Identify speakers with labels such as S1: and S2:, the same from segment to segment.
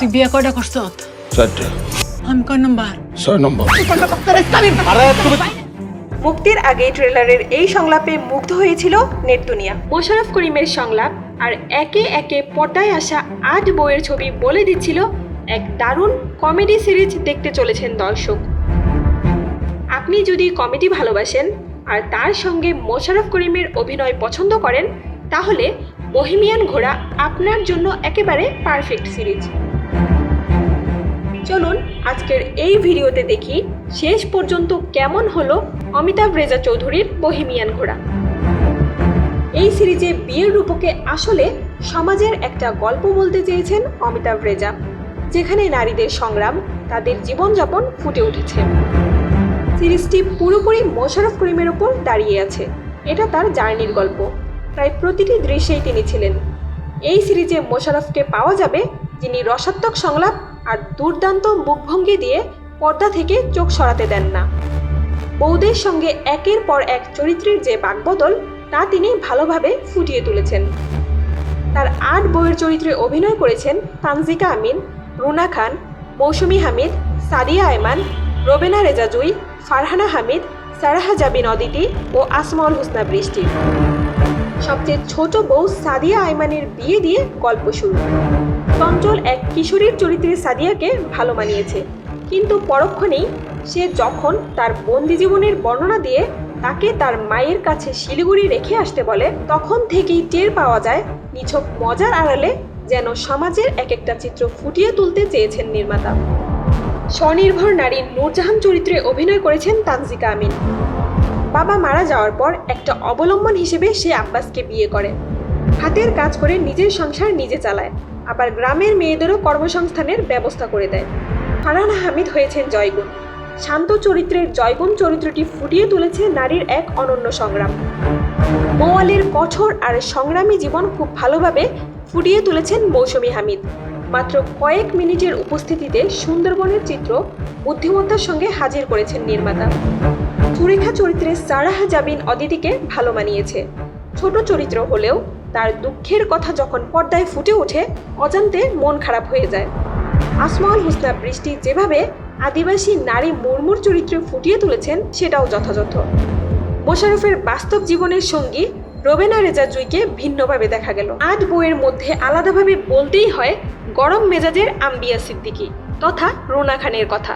S1: তুই বিয়ে কয়টা করছ?
S2: চারটে।
S1: আমি কয় নাম্বার?
S2: ছয় নম্বর।
S3: মুক্তির আগে ট্রেলারের এই সংলাপে মুগ্ধ হয়েছিল নেট মোশারফ করিমের সংলাপ আর একে একে পর্দায় আসা আট বইয়ের ছবি বলে দিচ্ছিল এক দারুণ কমেডি সিরিজ দেখতে চলেছেন দর্শক। আপনি যদি কমেডি ভালোবাসেন আর তার সঙ্গে মোশারফ করিমের অভিনয় পছন্দ করেন তাহলে বহিমিয়ান ঘোড়া আপনার জন্য একেবারে পারফেক্ট সিরিজ। চলুন আজকের এই ভিডিওতে দেখি শেষ পর্যন্ত কেমন হলো অমিতাভ রেজা চৌধুরীর বহিমিয়ান ঘোড়া। এই সিরিজে বিয়ের রূপকে আসলে সমাজের একটা গল্প বলতে চেয়েছেন অমিতাভ রেজা, যেখানে নারীদের সংগ্রাম, তাদের জীবনযাপন ফুটে উঠেছে। সিরিজটি পুরোপুরি মোশারফ করিমের ওপর দাঁড়িয়ে আছে। এটা তার জার্নির গল্প। প্রায় প্রতিটি দৃশ্যেই তিনি ছিলেন। এই সিরিজে মোশারফকে পাওয়া যাবে যিনি রসাত্মক সংলাপ আর দুর্দান্ত মুখভঙ্গি দিয়ে পর্দা থেকে চোখ সরাতে দেন না। বৌদের সঙ্গে একের পর এক চরিত্রের যে বাকবদল, তা তিনি ভালোভাবে ফুটিয়ে তুলেছেন। তার আট বইয়ের চরিত্রে অভিনয় করেছেন তানজিকা আমিন, রুনা খান, মৌসুমি হামিদ, সাদিয়া আয়মান, রোবেনা রেজা জুই ফারহানা হামিদ, সারাহা জাবিন অদিতি ও আসমাউল হোসনা বৃষ্টি। সবচেয়ে ছোট বউ সাদিয়া আয়মানের বিয়ে দিয়ে গল্প শুরু। চঞ্চল এক কিশোরীর চরিত্রে সাদিয়াকে ভালো মানিয়েছে। কিন্তু পরক্ষণেই সে যখন তার বন্দি জীবনের বর্ণনা দিয়ে তাকে তার মায়ের কাছে শিলিগুড়ি রেখে আসতে বলে, তখন থেকেই টের পাওয়া যায়, নিছক মজার আড়ালে যেন সমাজের এক একটা চিত্র ফুটিয়ে তুলতে চেয়েছেন নির্মাতা। স্বনির্ভর নারী নূরজাহান চরিত্রে অভিনয় করেছেন তানজিকা আমিন। বাবা মারা যাওয়ার পর একটা অবলম্বন হিসেবে সে আব্বাসকে বিয়ে করে। হাতের কাজ করে নিজের সংসার নিজে চালায়, আবার গ্রামের মেয়েদেরও কর্মসংস্থানের ব্যবস্থা করে দেয়। ফারহানা হামিদ হয়েছেন জয়গুণ। শান্ত চরিত্রের জয়গুণ চরিত্রটি ফুটিয়ে তুলেছে নারীর এক অনন্য সংগ্রাম। মৌয়ালের কঠোর আর সংগ্রামী জীবন খুব ভালোভাবে ফুটিয়ে তুলেছেন মৌসুমী হামিদ। মাত্র কয়েক মিনিটের উপস্থিতিতে সুন্দরবনের চিত্র বুদ্ধিমত্তার সঙ্গে হাজির করেছেন নির্মাতা। সুরেখা চরিত্রে সারাহা জাবিন অদিতিকে ভালো মানিয়েছে। ছোট চরিত্র হলেও তার দুঃখের কথা যখন পর্দায় ফুটে ওঠে, অজান্তে মন খারাপ হয়ে যায়। আসমাউল হোসনা বৃষ্টি যেভাবে আদিবাসী নারী মুরমুর চরিত্রে ফুটিয়ে তুলেছেন, সেটাও যথাযথ। মোশাররফের বাস্তব জীবনের সঙ্গী রোবেনা রেজা জুইকে ভিন্নভাবে দেখা গেল। আট বইয়ের মধ্যে আলাদাভাবে বলতেই হয় গরম মেজাজের আম্বিয়া সিদ্দিকী তথা রুনা খানের কথা।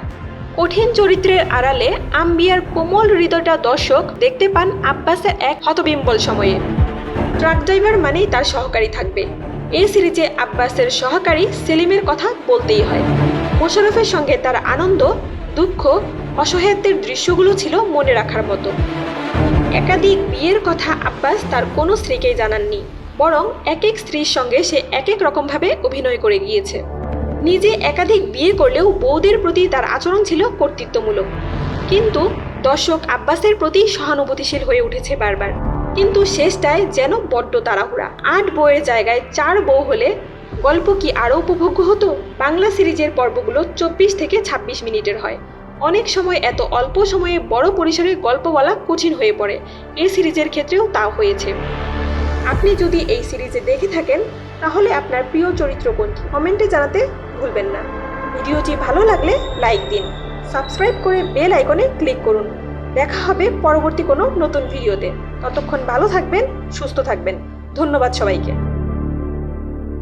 S3: কঠিন চরিত্রের আড়ালে আম্বিয়ার কোমল হৃদয়টা দর্শক দেখতে পান আব্বাসের এক হতবিম্বল সময়ে। ট্রাক ড্রাইভার মানেই তার সহকারী থাকবে। এই সিরিজে আব্বাসের সহকারী সেলিমের কথা বলতেই হয়। মোশাররফের সঙ্গে তার আনন্দ, দুঃখ, অসহায়ত্বের দৃশ্যগুলো ছিল মনে রাখার মতো। একাধিক বিয়ের কথা আব্বাস তার কোনো স্ত্রীকেই জানাননি। বরং এক এক স্ত্রীর সঙ্গে সে এক এক রকমভাবে অভিনয় করে গিয়েছে। নিজে একাধিক বিয়ে করলেও বউদের প্রতি তার আচরণ ছিল কর্তৃত্বমূলক। কিন্তু দর্শক আব্বাসের প্রতি সহানুভূতিশীল হয়ে উঠেছে বারবার। কিন্তু শেষটায় যেন বড্ড তাড়াহুড়া। আট বইয়ের জায়গায় চার বউ হলে গল্প কি আরও উপভোগ্য হতো? বাংলা সিরিজের পর্বগুলো চব্বিশ থেকে ২৬ মিনিটের হয়। অনেক সময় এত অল্প সময়ে বড় পরিসরে গল্প বলা কঠিন হয়ে পড়ে। এই সিরিজের ক্ষেত্রেও তা হয়েছে। আপনি যদি এই সিরিজে দেখে থাকেন, তাহলে আপনার প্রিয় চরিত্র কোনটি? কমেন্টে জানাতে ভুলবেন না। ভিডিওটি ভালো লাগলে লাইক দিন। সাবস্ক্রাইব করে বেল আইকনে ক্লিক করুন। দেখা হবে পরবর্তী কোনো নতুন ভিডিওতে। ততক্ষণ ভালো থাকবেন, সুস্থ থাকবেন। ধন্যবাদ সবাইকে।